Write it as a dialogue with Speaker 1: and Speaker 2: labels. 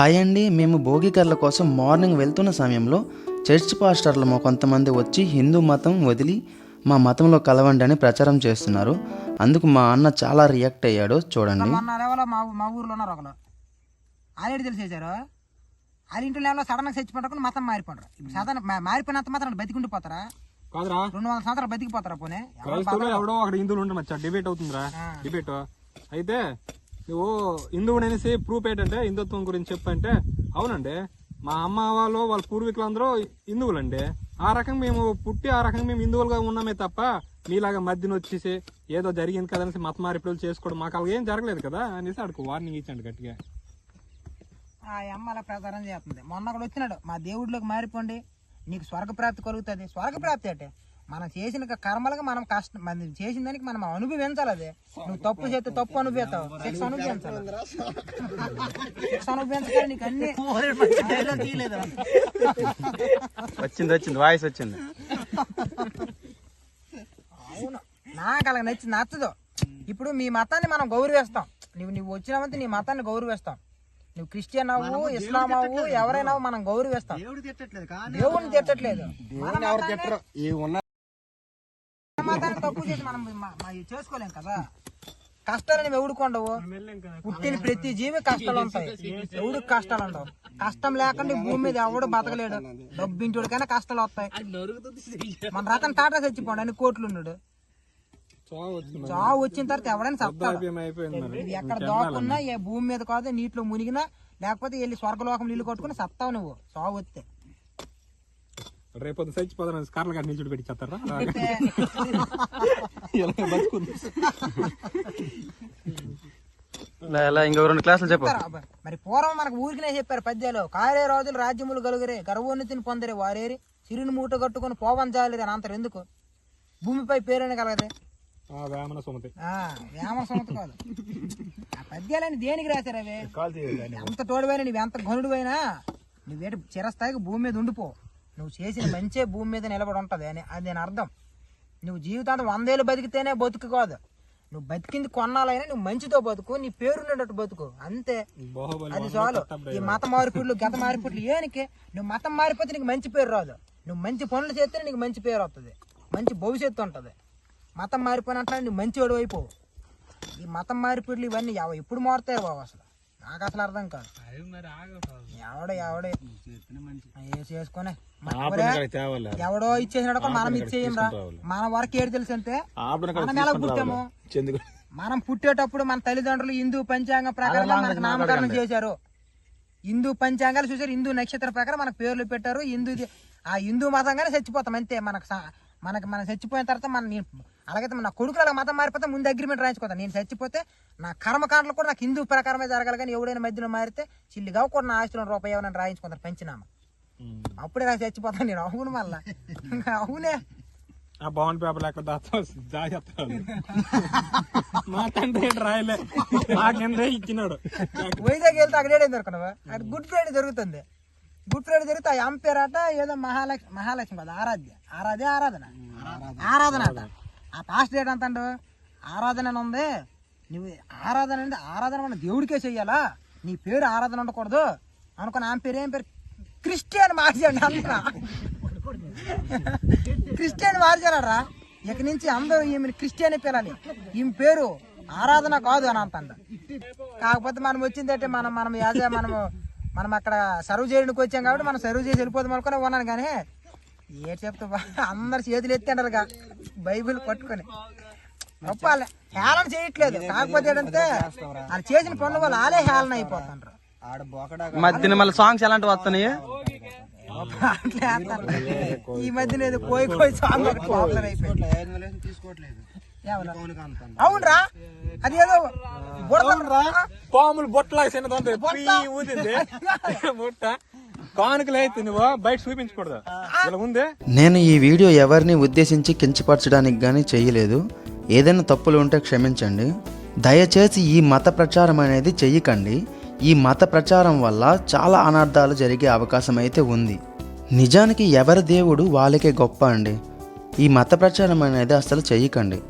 Speaker 1: Hi అండి మేము భోగికర్ల కోసం మార్నింగ్ వెళ్తున్న సమయంలో చర్చ్ పాస్టర్లు కొంతమంది వచ్చి హిందూ మతం వదిలి మా మతంలో కలవండి అని ప్రచారం చేస్తున్నారు. అందుకు మా అన్న చాలా రియాక్ట్ అయ్యాడు చూడండి.
Speaker 2: లెవెల్ మా ఊర్లో ఉన్నారు ఒకరు. ఆల్రెడీ తెలిసేశారు వాళ్ళ ఇంట్లో లెవెల్లో సడన్గా చచ్చిపోవడం మతం మారిపోండ్రు ఇప్పుడు సాధారణ మా- మారిపోయినంత మాత్రం బతికుండిపోతారా
Speaker 3: కాదురా.
Speaker 2: రెండు వందల సంవత్సరాలు బతికిపోతారా పోనీ?
Speaker 3: ఎవడో అక్కడ హిందువులు డిబేట్ అవుతుందిరా. డిబేట్ అయితే నువ్వు హిందువుడు అనేసి ప్రూఫ్ ఏంటంటే హిందుత్వం గురించి చెప్పంటే అవునండి. మా అమ్మ వాళ్ళు వాళ్ళ పూర్వీకులు అందరూ హిందువులండి. ఆ రకంగా మేము పుట్టి ఆ రకంగా మేము హిందువులుగా ఉన్నామే తప్ప మీలాగా మధ్యన వచ్చేసి ఏదో జరిగింది కదా అనేసి మత మార్పిడులు చేసుకోవడం మాకు అలాగే ఏం జరగలేదు కదా అనేసి అడుగు వార్నింగ్ ఇచ్చాడు గట్టిగా.
Speaker 2: ఆ అమ్మ అలా ప్రచారం చేస్తుంది. మొన్న కూడా వచ్చినాడు మా దేవుడిలోకి మారిపోండి నీకు స్వర్గ ప్రాప్తి కలుగుతుంది. స్వర్గ ప్రాప్తి అంటే? మనం చేసిన కర్మలకు మనం కష్టం మనం చేసిన దానికి మనం అనుభవించాలి అది నువ్వు తప్పు చేస్తే తప్పు అనుభవిస్తావు శిక్ష అనుభవించాలి శిక్ష అనుభవించాలి నీకు అన్ని
Speaker 1: వచ్చింది వచ్చింది వాయిస్ వచ్చింది
Speaker 2: అవును నాకు అలా నచ్చి నచ్చదు ఇప్పుడు మీ మతాన్ని మనం గౌరవిస్తాం నువ్వు నువ్వు వచ్చినావంటే నీ మతాన్ని గౌరవిస్తాం నువ్వు క్రిస్టియన్ అవ్వు ఇస్లాం అవ్వు ఎవరైనా మనం గౌరవిస్తాం దేవుడిని తిట్టట్లేదు మన మతాన్ని- సమాధానం తప్పు చేసి మనం చేసుకోలేం కదా. కష్టాలని ఎవడుకుండవు పుట్టిన ప్రతి జీవి కష్టాలు ఉంటాయి. ఎవడికి కష్టాలు ఉండవు? కష్టం లేకుండా భూమి మీద ఎవడు బతకలేడు. డబ్బింటోడికైనా కష్టాలు వస్తాయి. మన రకం టాటా చచ్చిపోండి అన్ని కోట్లు ఉన్నాడు.
Speaker 3: చావు
Speaker 2: వచ్చిన తర్వాత ఎవడైనా సత్తాడు ఎక్కడ దోకున్నా ఏ భూమి మీద కాదు నీటిలో మునిగినా లేకపోతే వెళ్ళి స్వర్గలోకం నీళ్ళు కొట్టుకుని సత్తావు నువ్వు. చావు వస్తే.
Speaker 3: రేపొద్దు చచ్చిపోతాను కార్ల గారి నిల్చుడు పెట్టి చేస్తారా బతుకుంది.
Speaker 1: ఇలా ఇంకో రెండు క్లాసులు చెప్పు.
Speaker 2: చెప్తారా? మరి పూర్వం మనకు ఊరికినే చెప్పారు పద్యాలు. కారే రోజులు రాజ్యములు గలుగురే గర్వోన్నతిని పొందరే వారేరి సిరిని మూట కట్టుకుని పోవం జాలిరే అని అంటారు. ఎందుకు? భూమిపై పేరుని కలగదే
Speaker 3: ఆ వేమన సుమతి.
Speaker 2: ఆ వేమ సంవత కాదు. ఆ పద్యాలని దేనికి రాశారు అవి? ఎంత తోడువైనా నువ్వు ఎంత ఘనుడువైనా నువ్వేటి చిరస్థాయికి భూమి మీద ఉండిపో. నువ్వు చేసిన మంచే భూమి మీద నిలబడి ఉంటది అని అది నేను అర్థం. నువ్వు జీవితాంతం వందేళ్ళు బతికితేనే బతుకు కాదు. నువ్వు బతికింది కొన్నాళ్ళైనా నువ్వు మంచితో బతుకు నీ పేరు ఉండేటట్టు బతుకు. అంతే. అది చాలు. ఈ మత మార్పిడ్లు గత మార్పిడ్లు ఏనికి? నువ్వు మతం మారిపోతే నీకు మంచి పేరు రాదు. నువ్వు మంచి పనులు చేస్తే నీకు మంచి పేరు వస్తుంది మంచి భవిష్యత్తు ఉంటుంది. మతం మారిపోయినట్ల నువ్వు మంచి అయిపోవు ఈ మతం మారిపిడ్లు ఇవన్నీ ఎప్పుడు మారుతాయి బాబు అసలు? నాకు అసలు అర్థం కాదు ఎవడో ఎవడే? ఏ చేసుకునే? ఎవడో ఇచ్చేసినాడు మనం ఇచ్చేయం రా మన వరకు ఏడు తెలుసు అంతే. మనం ఎలా పుట్టాము? మనం పుట్టేటప్పుడు మన తల్లిదండ్రులు హిందూ పంచాంగం ప్రకారం మనకు నామకరణం చేశారు. హిందూ పంచాంగాలు చూసారు హిందూ నక్షత్ర ప్రకారం మనకు పేర్లు పెట్టారు. హిందూ ఆ హిందూ మతంగానే చచ్చిపోతాం అంతే. మనకు మనకి మనం చచ్చిపోయిన తర్వాత మన నేను అలాగైతే నా కొడుకులు అలా మతం మారిపోతే ముందు అగ్రిమెంట్ రాయించుకోతాను నేను చచ్చిపోతే నా కర్మకాండలు కూడా నాకు హిందూ ప్రకారమే జరగాలి కానీ ఎవడైనా మధ్యలో మారితే చిల్లిగా కూడా నా ఆస్తులను రూపాయి ఏమైనా రాయించుకుంటాను పంచినామా. అప్పుడే నాకు చచ్చిపోతాను నేను అవును మళ్ళా. అవునే.
Speaker 3: ఆ బాండ్ పేపర్ లేక దాచేస్తాడు మా తండ్రి ఏంటి రాయలే. నాకెందే ఇచ్చినాడు.
Speaker 2: వైజాగ్ వెళ్తే అక్కడ ఏడేం దొరకనవా? అక్కడ గుడ్ ఫ్రైడే జరుగుతుంది గుడ్ ఫ్రైడే జరిగితే ఆ ఎంపేర్ అట ఏదో మహాలక్ష్మి మహాలక్ష్మి కాదు ఆరాధ్య. ఆరాధ్య ఆరాధన. ఆరాధన. అట ఆ పాస్ట్ డేట్ అంత అండు ఆరాధన ఉంది. నువ్వు ఆరాధన అంటే ఆరాధన మన దేవుడికే చెయ్యాలా? నీ పేరు ఆరాధన ఉండకూడదు. అనుకుని ఆమె పేరు ఏం పేరు? క్రిస్టియన్ మార్చాడు అంతా క్రిస్టియన్ మార్చారా ఇక నుంచి అందరూ ఈమె క్రిస్టియన్ పిల్లని ఈమె పేరు ఆరాధన కాదు అని అంతండ కాకపోతే మనం వచ్చిందంటే మనం మనం యాజ మనము మనం అక్కడ సర్వ్ చేయడానికి వచ్చాం కాబట్టి మనం సర్వ్ చేసి వెళ్ళిపోదాం అనుకుని ఉన్నాను కానీ ఏ చెప్తా అందరు చేతులు ఎత్తండరుగా బైబిల్ పట్టుకొని. గొప్పాలి హేళన చేయట్లేదు. కాకపోతే ఏంటంటే వాళ్ళు చేసిన పనుల వల్ల వాళ్ళే హేళన అయిపోతుండ్రు.
Speaker 1: మధ్యన మళ్ళీ సాంగ్స్ ఎలాంటివి వస్తున్నాయి.
Speaker 2: ఈ మధ్యన ఏదో కోయి కోయి సాంగ్ పాపులర్ అయిపోయింది. ఎవరు? అవునరా. అది ఏదో బుడతరా
Speaker 3: పాములు బొట్టలాగా చిన్నది ఊదింది. బుట్ట. కానుకలు అయితే నువ్వు బయట చూపించకూడదు. ఇలా ఉంది?
Speaker 1: నేను ఈ వీడియో ఎవరిని ఉద్దేశించి కించపరచడానికి కానీ చేయలేదు. ఏదైనా తప్పులు ఉంటే క్షమించండి. దయచేసి ఈ మత ప్రచారం అనేది చెయ్యకండి. ఈ మత ప్రచారం వల్ల చాలా అనర్థాలు జరిగే అవకాశం అయితే ఉంది. నిజానికి ఎవరి దేవుడు వాళ్ళకే గొప్ప అండి. ఈ మత ప్రచారం అనేది అసలు చెయ్యకండి.